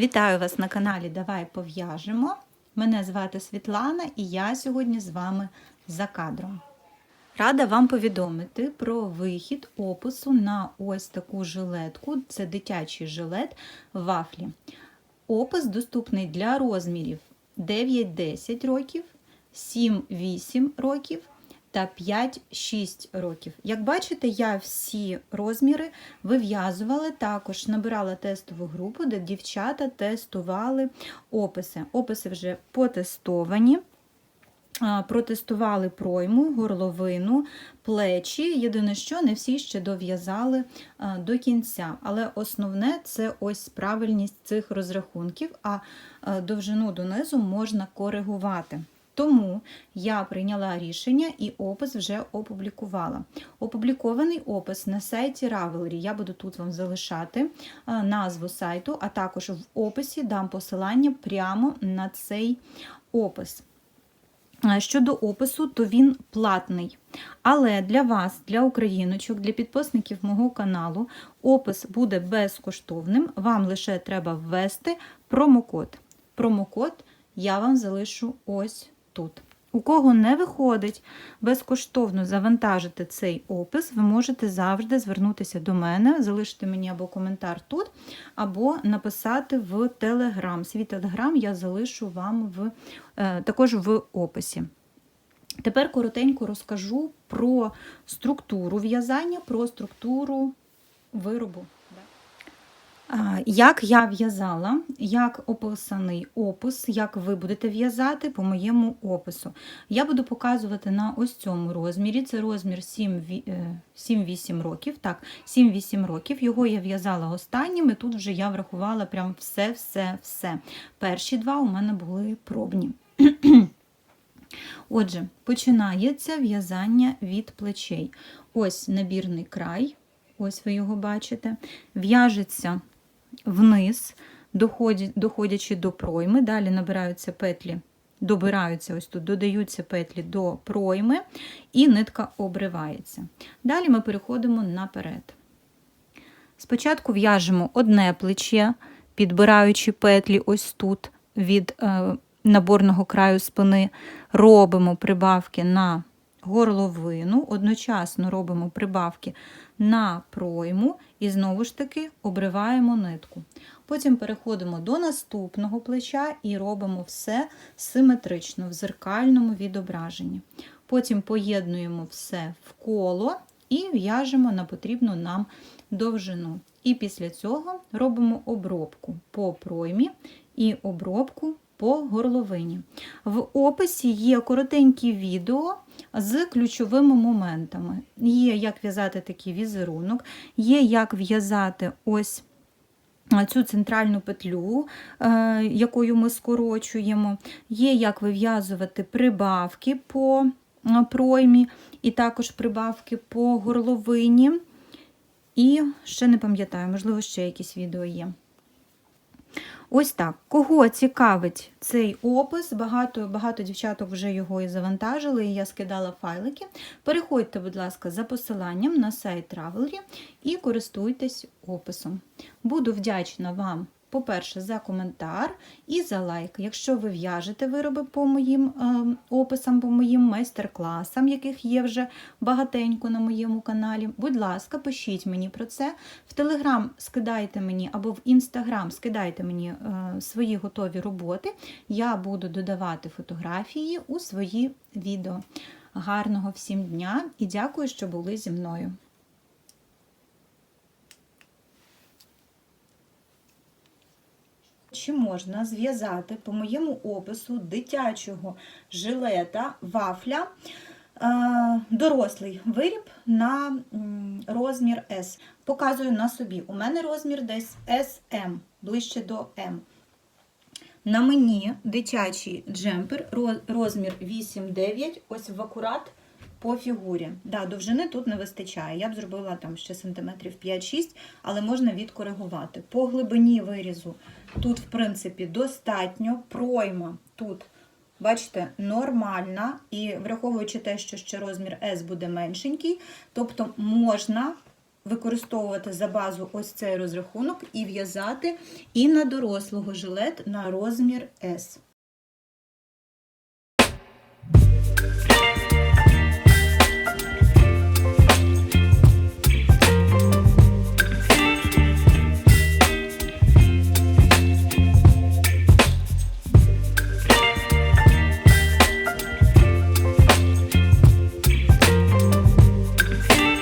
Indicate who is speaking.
Speaker 1: Вітаю вас на каналі Давай пов'яжемо. Мене звати Світлана і я сьогодні з вами за кадром. Рада вам повідомити про вихід опису на ось таку жилетку. Це дитячий жилет вафлі. Опис доступний для розмірів 9-10 років, 7-8 років та 5-6 років. Як бачите, я всі розміри вив'язувала, також набирала тестову групу, де дівчата тестували описи. Описи вже потестовані. Протестували пройму, горловину, плечі. Єдине, що не всі ще дов'язали до кінця. Але основне це ось правильність цих розрахунків, а довжину донизу можна коригувати. Тому я прийняла рішення і опис вже опублікувала. Опублікований опис на сайті Ravelry. Я буду тут вам залишати назву сайту, а також в описі дам посилання прямо на цей опис. Щодо опису, то він платний. Але для вас, для україночок, для підписників мого каналу, опис буде безкоштовним. Вам лише треба ввести промокод. Промокод я вам залишу ось тут. У кого не виходить безкоштовно завантажити цей опис, ви можете завжди звернутися до мене, залишити мені або коментар тут, або написати в Телеграм. Свій телеграм я залишу вам в, е, також в описі. Тепер коротенько розкажу про структуру в'язання, про структуру виробу. Як я в'язала, як описаний опис, як ви будете в'язати по моєму опису. Я буду показувати на ось цьому розмірі. Це розмір 7-8 років. Так, 7-8 років. Його я в'язала останнім, і тут вже я врахувала прям все-все-все. Перші два у мене були пробні. Отже, починається в'язання від плечей. Ось набірний край, ось ви його бачите. В'яжеться вниз, доходячи до пройми. Далі набираються петлі, добираються ось тут, додаються петлі до пройми, і нитка обривається. Далі ми переходимо наперед. Спочатку в'яжемо одне плече, підбираючи петлі ось тут від е, наборного краю спини, робимо прибавки на горловину, одночасно робимо прибавки на пройму і знову ж таки обриваємо нитку. Потім переходимо до наступного плеча і робимо все симетрично в зеркальному відображенні. Потім поєднуємо все в коло і в'яжемо на потрібну нам довжину. І після цього робимо обробку по проймі і обробку по горловині. В описі є коротенькі відео з ключовими моментами. Є як в'язати такий візерунок, є як в'язати ось. Цю центральну петлю, е, якою ми скорочуємо, є як вив'язувати прибавки по проймі, і також прибавки по горловині. І ще не пам'ятаю, можливо, ще якісь відео є. Ось так. Кого цікавить цей опис, багато багато дівчаток вже його і завантажили, і я скидала файлики. Переходьте, будь ласка, за посиланням на сайт Travelry і користуйтесь описом. Буду вдячна вам по-перше, за коментар і за лайк. Якщо ви в'яжете вироби по моїм е, описам, по моїм майстер-класам, яких є вже багатенько на моєму каналі, будь ласка, пишіть мені про це. В Телеграм скидайте мені або в Інстаграм скидайте мені е, свої готові роботи. Я буду додавати фотографії у свої відео. Гарного всім дня і дякую, що були зі мною. Чи можна зв'язати по моєму опису дитячого жилета вафля е, дорослий виріб на розмір S. Показую на собі. У мене розмір десь SM, ближче до М. На мені дитячий джемпер, розмір 8-9, ось в акурат по фігурі. Да, Довжини тут не вистачає. Я б зробила там ще сантиметрів 5-6, але можна відкоригувати. По глибині вирізу тут, в принципі, достатньо. Пройма тут, бачите, нормальна. І враховуючи те, що ще розмір S буде меншенький, тобто можна використовувати за базу ось цей розрахунок і в'язати і на дорослого жилет на розмір S.